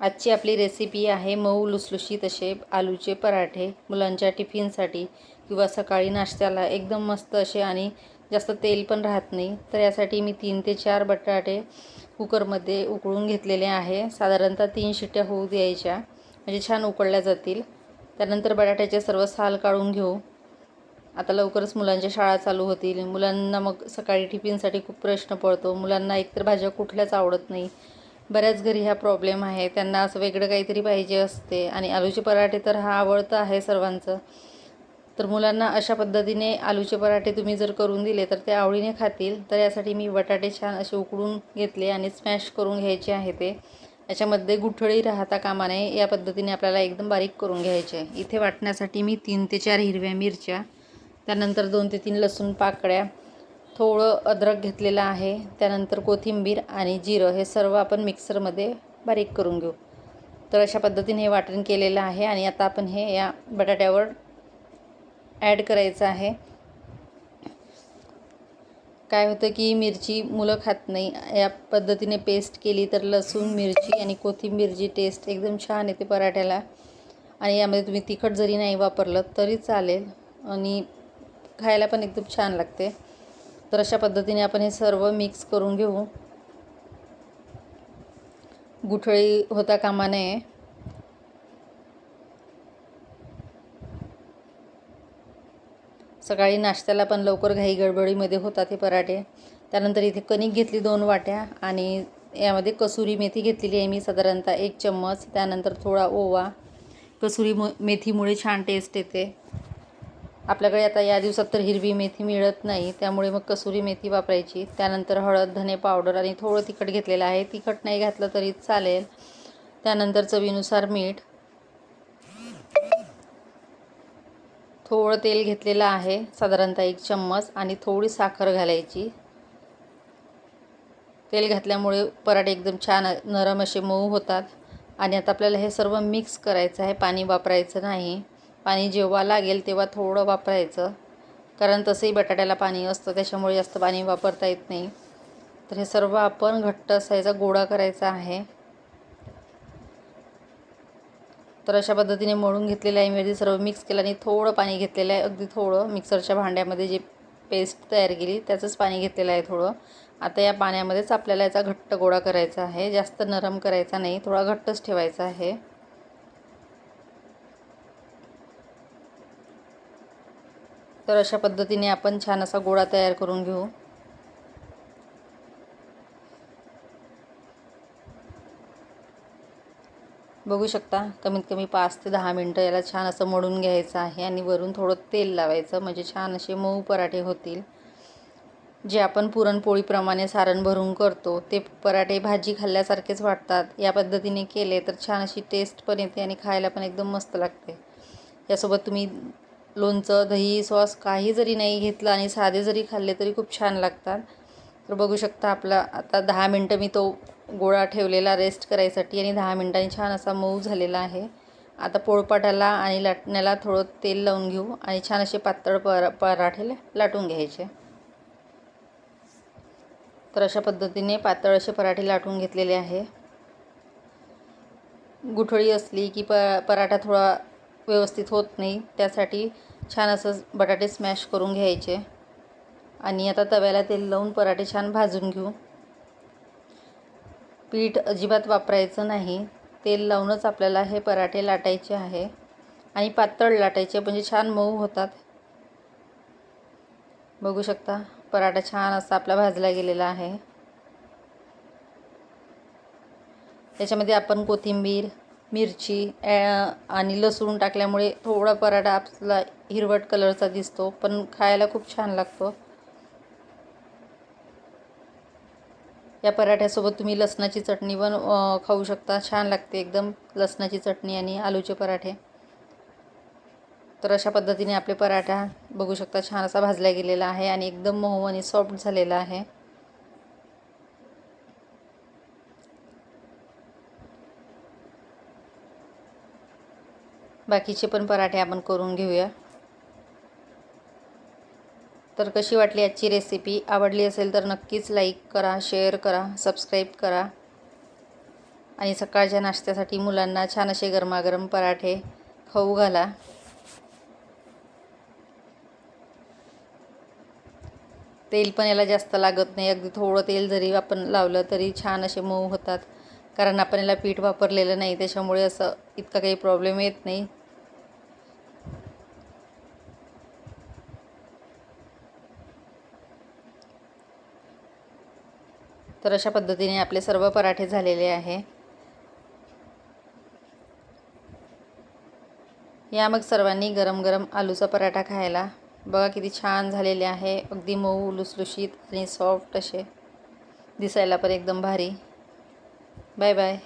आजची आपली रेसिपी आहे मऊ लुसलुशीत असे आलूचे पराठे मुलांच्या टिफिनसाठी किंवा सकाळी नाश्त्याला. एकदम मस्त असे आणि जास्त तेल पण राहत नाही. तर यासाठी मी तीन ते चार बटाटे कुकरमध्ये उकळून घेतलेले आहे. साधारणतः तीन शिट्ट्या होऊ द्यायच्या. म्हणजे छान उकळल्या जातील. त्यानंतर बटाट्याचे सर्व साल काढून घेऊ. आता लवकरच मुलांच्या शाळा चालू होतील. मुलांना मग सकाळी टिफिनसाठी खूप प्रश्न पडतो. मुलांना एकतर भाज्या कुठल्याच आवडत नाही. बऱ्याच घरी हा प्रॉब्लेम आहे. त्यांना असं वेगळं काहीतरी पाहिजे असते. आणि आलूचे पराठे तर हा आवडतं आहे सर्वांचं. तर मुलांना अशा पद्धतीने आलूचे पराठे तुम्ही जर करून दिले तर ते आवडीने खातील. तर यासाठी मी बटाटे छान असे उकडून घेतले आणि स्मॅश करून घ्यायचे आहे ते. याच्यामध्ये गुठळी राहता कामा नये. या पद्धतीने आपल्याला एकदम बारीक करून घ्यायचे. आहे इथे वाटण्यासाठी मी तीन ते चार हिरव्या मिरच्या त्यानंतर दोन ते तीन लसूण पाकळ्या थोडं अद्रक घेतलेलं आहे. त्यानंतर कोथिंबीर आणि जिरं हे सर्व आपण मिक्सरमध्ये बारीक करून घेऊ. तर अशा पद्धतीने हे वाटण केलेलं आहे आणि आता आपण हे या बटाट्यावर ॲड करायचं आहे. काय होतं की मिरची मुलं खात नाही. या पद्धतीने पेस्ट केली तर लसूण मिरची आणि कोथिंबीरची टेस्ट एकदम छान येते पराठ्याला. आणि यामध्ये तुम्ही तिखट जरी नाही वापरलं तरी चालेल आणि खायला पण एकदम छान लागते. तर अशा पद्धतीने आपण हे सर्व मिक्स करून घेऊ. गुठळी होता कामा नये. सकाळी नाश्त्याला पण लवकर घाई गडबडीमध्ये होतात हे पराठे. त्यानंतर इथे कणिक घेतली दोन वाट्या आणि यामध्ये कसुरी मेथी घेतलेली आहे मी साधारणतः एक चम्मच. त्यानंतर थोडा ओवा. कसुरी मेथीमुळे छान टेस्ट येते. आपल्याकडे आता या दिवसात तर हिरवी मेथी मिळत नाही त्यामुळे मग कसुरी मेथी वापरायची. त्यानंतर हळद धने पावडर आणि थोडं तिखट घेतलेलं आहे. तिखट नाही घातलं तरी चालेल. त्यानंतर चवीनुसार मीठ. थोडं तेल घेतलेलं आहे साधारणतः एक चम्मच आणि थोडी साखर घालायची. तेल घातल्यामुळे पराठे एकदम छान नरम असे मऊ होतात. आणि आता आपल्याला हे सर्व मिक्स करायचं आहे पाणी वापरायचं नाही. पाणी जेव्हा लागेल तेव्हा थोडं वापरायचं. कारण तसंही बटाट्याला पाणी असतं त्याच्यामुळे जास्त पाणी वापरता येत नाही. तर हे सर्व आपण घट्ट असायचा गोळा करायचा आहे. तर अशा पद्धतीने मळून घेतलेलं आहे मी सर्व मिक्स केलं आणि थोडं पाणी घेतलेलं आहे. अगदी थोडं. मिक्सरच्या भांड्यामध्ये जे पेस्ट तयार केली त्याचंच पाणी घेतलेलं आहे थोडं. आता या पाण्यामध्येच आपल्याला याचा घट्ट गोळा करायचा आहे. जास्त नरम करायचा नाही थोडा घट्टच ठेवायचा आहे. तर अशा पद्धतीने आपण छान असा गोळा तयार करून घेऊ. बघू शकता कमीत कमी पाच ते दहा मिनटं याला छान असं मळून घ्यायचं आहे आणि वरून थोडं तेल लावायचं म्हणजे छान असे मऊ पराठे होतील. जे आपण पुरणपोळीप्रमाणे सारण भरून करतो ते पराठे भाजी खाल्ल्यासारखेच वाटतात. या पद्धतीने केले तर छान अशी टेस्ट पण येते आणि खायला पण एकदम मस्त लागते. यासोबत तुम्ही लोणचं दही सॉस काही जरी नाही घेतलं आणि साधे जरी खाल्ले तरी खूप छान लागतात. तर बघू शकता आपला आता दहा मिनटं मी तो गोळा ठेवलेला रेस्ट करायसाठी आणि दहा मिनटांनी छान असा मऊ झालेला आहे. आता पोळपाटाला आणि लाटण्याला थोडं तेल लावून घेऊ आणि छान असे पातळ पर पराठे लाटून घ्यायचे. तर अशा पद्धतीने पातळ असे पराठे लाटून घेतलेले आहे. गुठळी असली की प पराठा थोडा व्यवस्थित होत नाही. त्यासाठी छान असं बटाटे स्मॅश करून घ्यायचे. आणि आता तव्याला तेल लावून पराठे छान भाजून घेऊ. पीठ अजिबात वापरायचं नाही. तेल लावूनच आपल्याला हे पराठे लाटायचे आहे. आणि पातळ लाटायचे म्हणजे छान मऊ होतात. बघू शकता पराठा छान असा आपला भाजला गेलेला आहे. त्याच्यामध्ये आपण कोथिंबीर मिरची आणि लसूण टाकल्यामुळे थोडा पराठा आपला हिरवट कलरचा दिसतो पण खायला खूप छान लागतो. या पराठ्यासोबत तुम्ही लसणाची चटणी पण खाऊ शकता. छान लागते एकदम लसणाची चटणी आणि आलूचे पराठे. तर अशा पद्धतीने आपले पराठा बघू शकता. छान असा भाजला गेलेला आहे आणि एकदम मऊ आणि सॉफ्ट झालेला आहे. बाकीचे पण पराठे आपण करून घेऊया. तर कशी वाटली आजची रेसिपी आवडली असेल तर नक्कीच लाईक करा शेअर करा सबस्क्राईब करा. आणि सकाळच्या नाश्त्यासाठी मुलांना छान असे गरमागरम पराठे खाऊ घाला. तेल पण याला जास्त लागत नाही. अगदी थोडं तेल जरी आपण लावलं तरी छान असे मऊ होतात. कारण आपण याला पीठ वापरलेलं नाही त्याच्यामुळे असं इतका काही प्रॉब्लेम येत नाही. तर अशा पद्धतीने आपले सर्व पराठे झालेले आहे. या मग सर्वांनी गरम गरम आलूचा पराठा खायला. बघा किती छान झालेले आहे. अगदी मऊ लुसलुशीत आणि सॉफ्ट असे. दिसायला पण एकदम भारी. bye bye